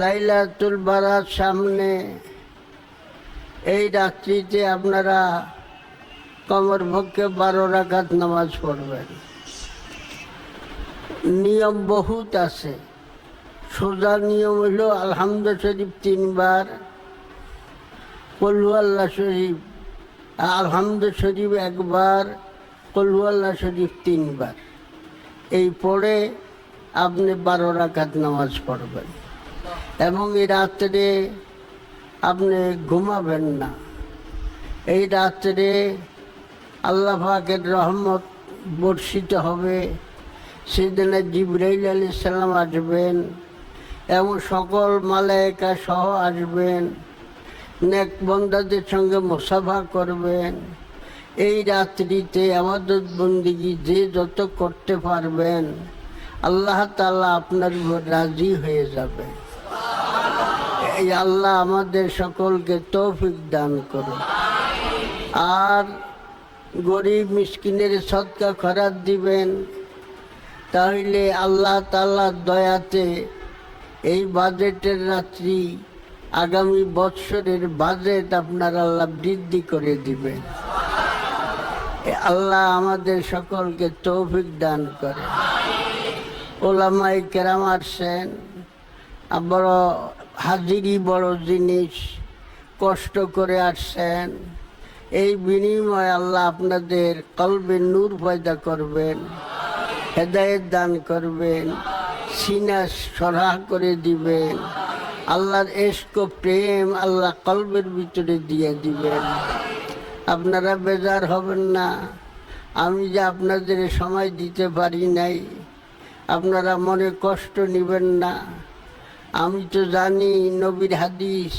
লাইলাতুল বারাত সামনে এই রাত্রিতে আপনারা কমর পক্ষে বারো রাকাত নামাজ পড়বেন। নিয়ম বহুত আছে। সোজা নিয়ম হলো আলহামদ শরীফ তিনবার কলু আল্লাহ শরীফ আলহামদ শরীফ একবার কলু আল্লাহ শরীফ তিনবার। এই পড়ে আপনি বারো রাকাত নামাজ পড়বেন। এবং এই রাত্রে আপনি ঘুমাবেন না। এই রাত্রে আল্লাহ পাকের রহমত বর্ষিত হবে। সেদিনে জিব্রাইল আলী সাল্লাম আসবেন এবং সকল মালায়িকা সহ আসবেন। নেক বন্দাদের সঙ্গে মোসাফা করবেন। এই রাত্রিতে আমাদের বন্দিগি যে যত করতে পারবেন, আল্লাহ তাআলা আপনার উপর রাজি হয়ে যাবে। এই আল্লাহ আমাদের সকলকে তৌফিক দান করুন। আর গরিব মিসকিনের সৎকা খরাত দিবেন, তাহলে আল্লাহ তাআলার দয়াতে এই বাজেটের রাত্রি আগামী বৎসরের বাজেট আপনার আল্লাহ বৃদ্ধি করে দিবেন। আল্লাহ আমাদের সকলকে তৌফিক দান করে। ওলামাই কেরাম আসছেন আর বড় হাজিরি বড় জিনিস, কষ্ট করে আসছেন। এই বিনিময়ে আল্লাহ আপনাদের কলবে নূর পয়দা করবেন, হেদায়েত দান করবেন, সিনা সরাহ করে দিবেন। আল্লাহর এস্ক প্রেম আল্লাহ কলবের ভিতরে দিয়ে দিবেন। আপনারা বেজার হবেন না। আমি যে আপনাদের সময় দিতে পারি নাই, আপনারা মনে কষ্ট নেবেন না। আমি তো জানি নবীর হাদিস,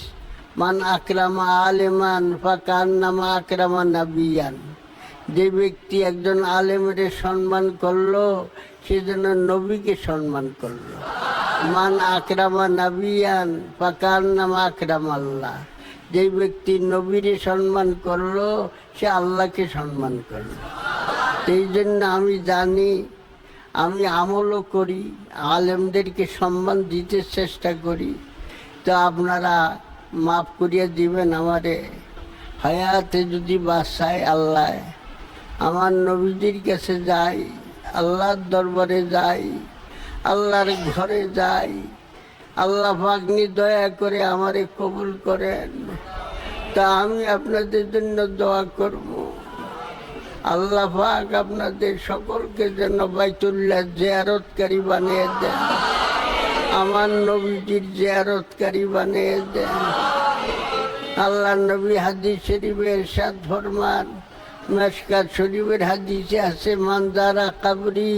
মান আকরামা আলেমান ফাকান নামা আকরামা নাবিয়ান। যে ব্যক্তি একজন আলেমের সম্মান করল, সে যেন নবীকে সম্মান করল। মান আকরামা নাবিয়ান ফাকান নামা আকরাম আল্লাহ যে ব্যক্তি নবীরে সম্মান করল, সে আল্লাহকে সম্মান করল। এই জন্য আমি জানি আমি আমলও করি, আলেমদেরকে সম্মান দিতে চেষ্টা করি। তো আপনারা মাফ করিয়ে দিবেন আমারে। হায়াতে যদি বাসায় আল্লাহ আমার নবীজির কাছে যাই, আল্লাহর দরবারে যাই, আল্লাহর ঘরে যাই, আল্লাহ ভাগ্নি দয়া করে আমারে কবুল করেন। তা আমি আপনাদের জন্য দোয়া করব। আল্লাহ আপনাদের সকলকে যেন বাইতুল্লাহ জেয়ারতকারী বানিয়ে দেন। আমার নবীজির জেয়ারতকারী বানিয়ে দেন। আল্লাহ নবী হাদিস শরীফের সাত ফরমান মেসকাত শরীফের হাদিসে আছে, মানজারা কাবরি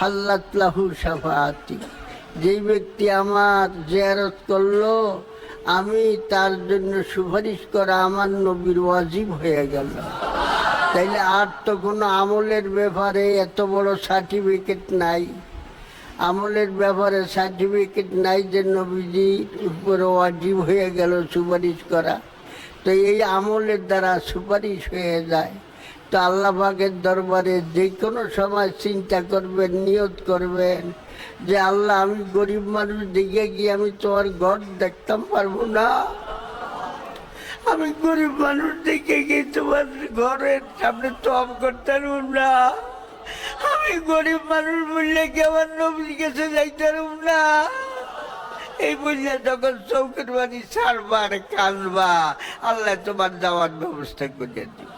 হাল্লাত লাহু সাফাতি যেই ব্যক্তি আমার জিয়ারত করল, আমি তার জন্য সুপারিশ করা আমার নবীর ওয়াজিব হয়ে গেল। তাইলে আর তো কোনো আমলের ব্যাপারে এত বড় সার্টিফিকেট নাই। আমলের ব্যাপারে সার্টিফিকেট নাই যে নবীজির উপরে ওয়াজিব হয়ে গেল সুপারিশ করা। তো এই আমলের দ্বারা সুপারিশ হয়ে যায়। তো আল্লাহ পাকের দরবারে যে কোনো সময় চিন্তা করবেন, নিয়ত করবেন যে আল্লাহ আমি গরিব মানুষ দিকে গিয়ে আমি তোমার ঘর দেখতাম পারব না? আমি গরিব মানুষ দেখে গিয়ে তোমার ঘরের সামনে তপ করতে পারব না। আমি গরিব মানুষ বললে কি আমার নবীর কাছে যাইতে পারব না? এই বললে তখন চৌকের বাড়ি ছাড়বা আর কানবা আল্লাহ তোমার যাওয়ার ব্যবস্থা করে দিবে।